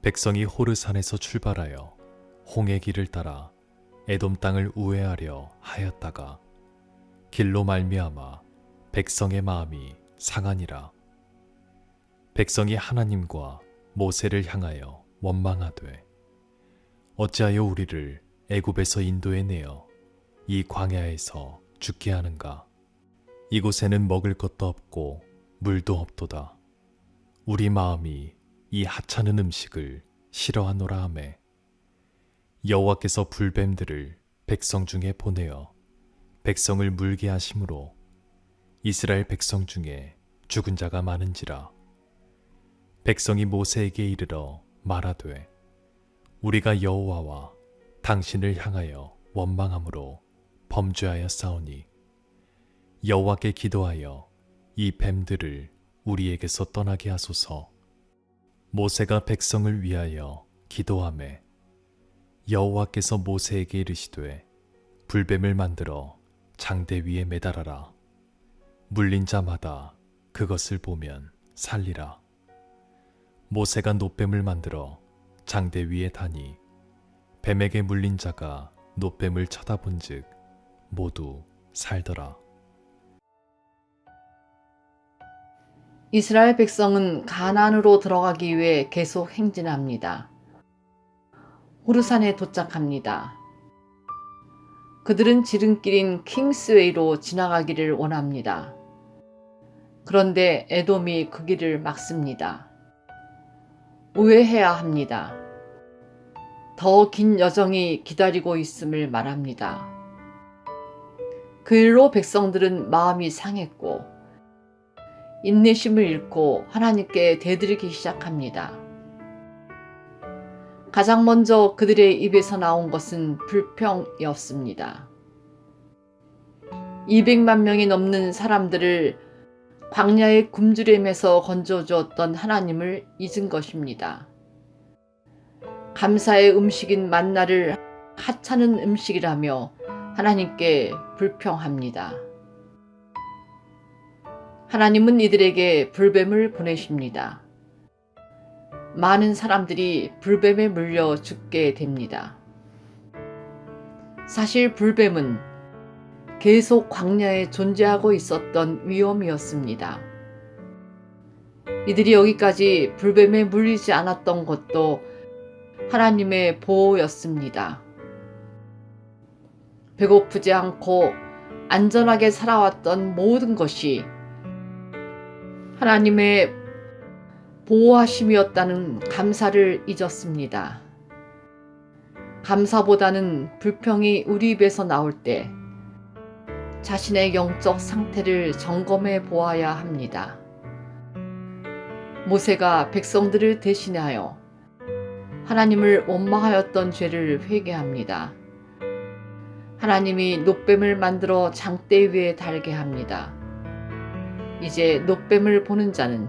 백성이 호르산에서 출발하여 홍해 길을 따라 에돔 땅을 우회하려 하였다가 길로 말미암아 백성의 마음이 상하니라. 백성이 하나님과 모세를 향하여 원망하되 어찌하여 우리를 애굽에서 인도해 내어 이 광야에서 죽게 하는가? 이곳에는 먹을 것도 없고 물도 없도다. 우리 마음이 이 하찮은 음식을 싫어하노라 하매. 여호와께서 불뱀들을 백성 중에 보내어 백성을 물게 하심으로 이스라엘 백성 중에 죽은 자가 많은지라. 백성이 모세에게 이르러 말하되 우리가 여호와와 당신을 향하여 원망함으로 범죄하여 싸우니 여호와께 기도하여 이 뱀들을 우리에게서 떠나게 하소서 모세가 백성을 위하여 기도하매 여호와께서 모세에게 이르시되 불뱀을 만들어 장대 위에 매달아라. 물린 자마다 그것을 보면 살리라. 모세가 노뱀을 만들어 장대 위에 다니 뱀에게 물린 자가 노뱀을 쳐다본즉 모두 살더라 이스라엘 백성은 가나안으로 들어가기 위해 계속 행진합니다. 호르산에 도착합니다. 그들은 지름길인 킹스웨이로 지나가기를 원합니다. 그런데 에돔이 그 길을 막습니다. 우회해야 합니다. 더 긴 여정이 기다리고 있음을 말합니다. 그 일로 백성들은 마음이 상했고 인내심을 잃고 하나님께 대들기 시작합니다. 가장 먼저 그들의 입에서 나온 것은 불평이었습니다. 200만 명이 넘는 사람들을 광야의 굶주림에서 건져주었던 하나님을 잊은 것입니다. 감사의 음식인 만나를 하찮은 음식이라며 하나님께 불평합니다. 하나님은 이들에게 불뱀을 보내십니다. 많은 사람들이 불뱀에 물려 죽게 됩니다. 사실 불뱀은 계속 광야에 존재하고 있었던 위험이었습니다. 이들이 여기까지 불뱀에 물리지 않았던 것도 하나님의 보호였습니다. 배고프지 않고 안전하게 살아왔던 모든 것이 하나님의 보호하심이었다는 감사를 잊었습니다. 감사보다는 불평이 우리 입에서 나올 때 자신의 영적 상태를 점검해 보아야 합니다. 모세가 백성들을 대신하여 하나님을 원망하였던 죄를 회개합니다. 하나님이 노뱀을 만들어 장대 위에 달게 합니다. 이제 노뱀을 보는 자는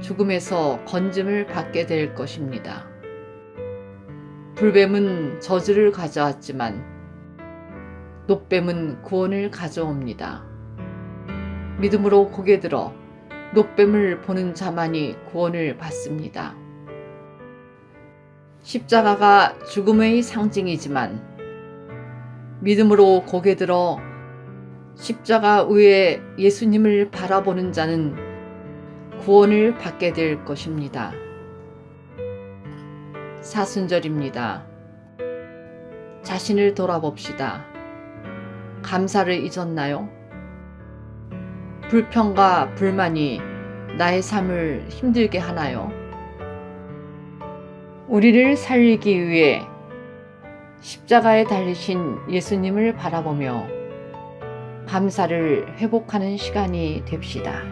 죽음에서 건짐을 받게 될 것입니다. 불뱀은 저주를 가져왔지만 노뱀은 구원을 가져옵니다. 믿음으로 고개 들어 노뱀을 보는 자만이 구원을 받습니다. 십자가가 죽음의 상징이지만 믿음으로 고개 들어 십자가 위에 예수님을 바라보는 자는 구원을 받게 될 것입니다. 사순절입니다. 자신을 돌아봅시다. 감사를 잊었나요? 불평과 불만이 나의 삶을 힘들게 하나요? 우리를 살리기 위해 십자가에 달리신 예수님을 바라보며 감사를 회복하는 시간이 됩시다.